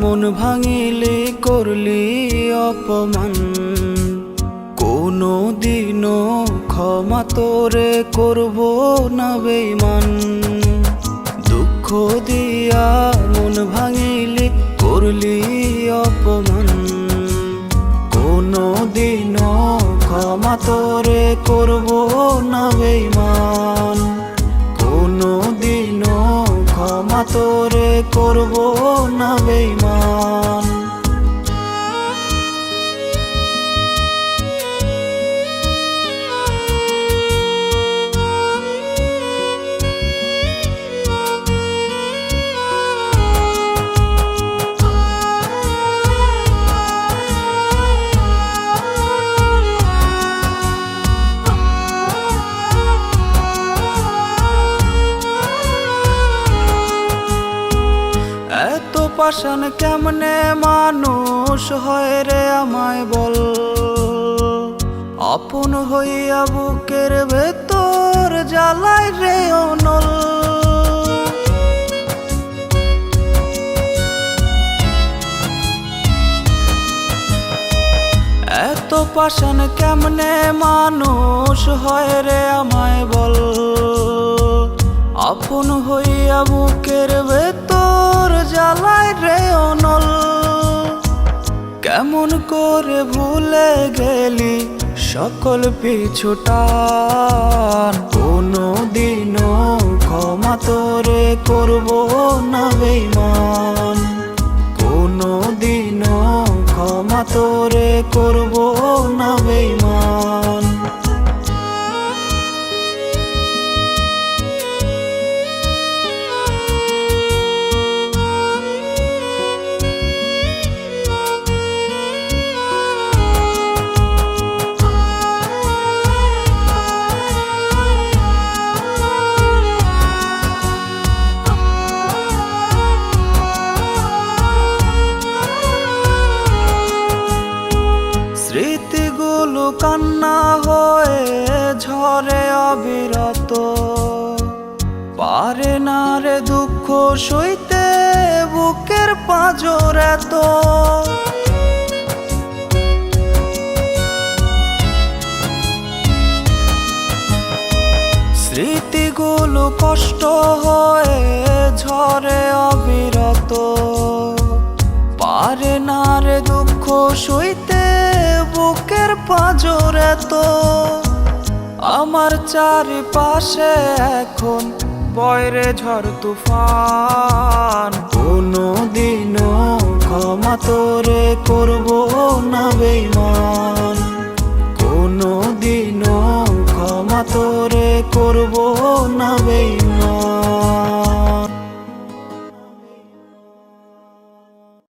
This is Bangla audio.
মন ভাঙিলে করলি অপমান। কোনো দিনও ক্ষমা তোরে করব না বেইমান। দুঃখ দিয়া মন ভাঙিলে করলি অপমান। কোনো দিনও ক্ষমা তোরে করব না বেইমান। তোরে করব না বেইমান। পাষাণ কেমনে মানুষ হয় রে আমায় বল। আপন হইয়া বুকের ভেতর জ্বালায় রে অনল। এত পাষাণ কেমনে মানুষ হয় রে আমায় বল। আপন হইয়া বুকের ভেতর কেমন করে ভুলে গেলি সকল পিছুটান কোনো দিন ক্ষমা তোরে করব না বেমান কোনো দিন ক্ষমা তোরে করব কান্না হয়ে ঝরে অবিরত। পারে না রে দুঃখ সইতে বুকের পাঁজর এত। স্মৃতিগুলো কষ্ট হয়ে ঝরে অবিরত। পারে না রে দুঃখ সইতে পাঁজর এত। আমার চারিপাশে এখন বয়রে ঝড় তুফান। কোনো দিনও ক্ষমা তোরে করব না বেইমান। কোনো দিনও ক্ষমা তোরে করব না বেইমান।